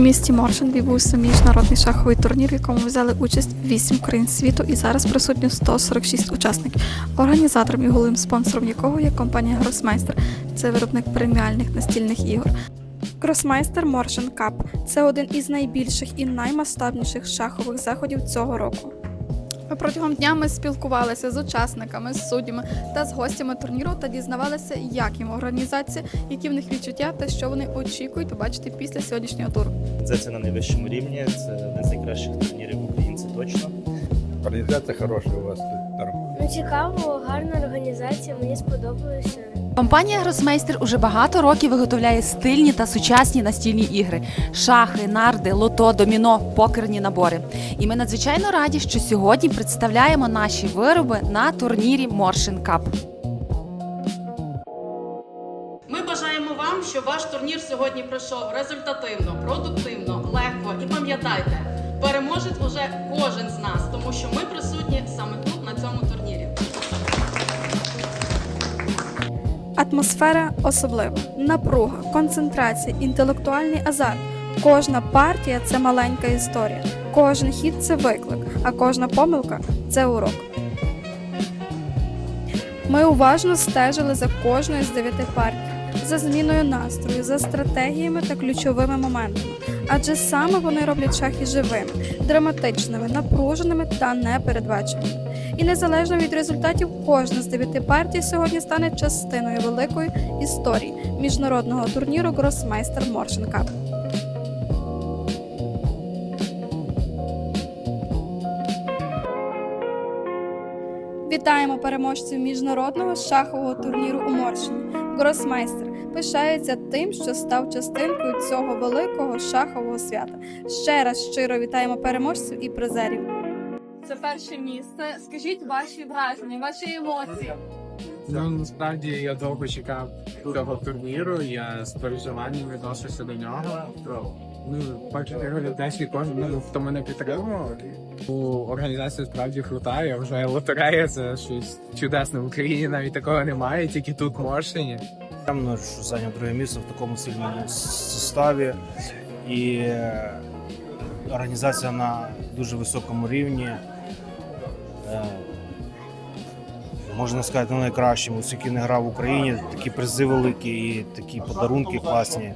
місті Моршин відбувся міжнародний шаховий турнір, в якому взяли участь 8 країн світу і зараз присутні 146 учасників. Організатором і головним спонсором якого є компанія Гросмейстер. Це виробник преміальних настільних ігор. Гросмайстер Моршин Кап це один із найбільших і наймасштабніших шахових заходів цього року. Протягом дня ми спілкувалися з учасниками, з суддями та з гостями турніру та дізнавалися, як їм організація, які в них відчуття та що вони очікують побачити після сьогоднішнього туру. Це на найвищому рівні, це один з найкращих турнірів в Українці точно. Організація хороша у вас тут. Цікаво, гарна організація, мені сподобалося. Компанія Гросмейстер уже багато років виготовляє стильні та сучасні настільні ігри: шахи, нарди, лото, доміно, покерні набори. І ми надзвичайно раді, що сьогодні представляємо наші вироби на турнірі Моршин Cup. Ми бажаємо вам, щоб ваш турнір сьогодні пройшов результативно, продуктивно, легко і пам'ятайте, переможець уже кожен з нас, тому що ми присутні саме тут, на цьому турнірі. Атмосфера особлива, напруга, концентрація, інтелектуальний азарт. Кожна партія це маленька історія, кожен хід це виклик, а кожна помилка це урок. Ми уважно стежили за кожною з дев'яти партій, за зміною настрою, за стратегіями та ключовими моментами. Адже саме вони роблять шахи живими, драматичними, напруженими та непередбаченими. І незалежно від результатів, кожна з дев'яти партій сьогодні стане частиною великої історії міжнародного турніру Гросмейстер Моршин Вітаємо переможців міжнародного шахового турніру у Моршині. Гросмейстер пишається тим, що став частинкою цього великого шахового свята. Ще раз щиро вітаємо переможців і призерів. Це перше місце. Скажіть ваші враження, ваші емоції. Ну насправді я довго чекав цього турніру. Я з переживанням відносився до нього. Ну, бачите, глядачі кожен, ну, хто мене підтримував. У організація справді крута. Я вважаю, лотерея це щось чудесне в Україні. Навіть такого немає, тільки тут в Моршині. Приємно, що зайняв друге місце в такому сильному составі. І е, організація на дуже високому рівні. Е, Можна сказати, на найкращому, скільки не грав в Україні, такі призи великі і такі подарунки класні.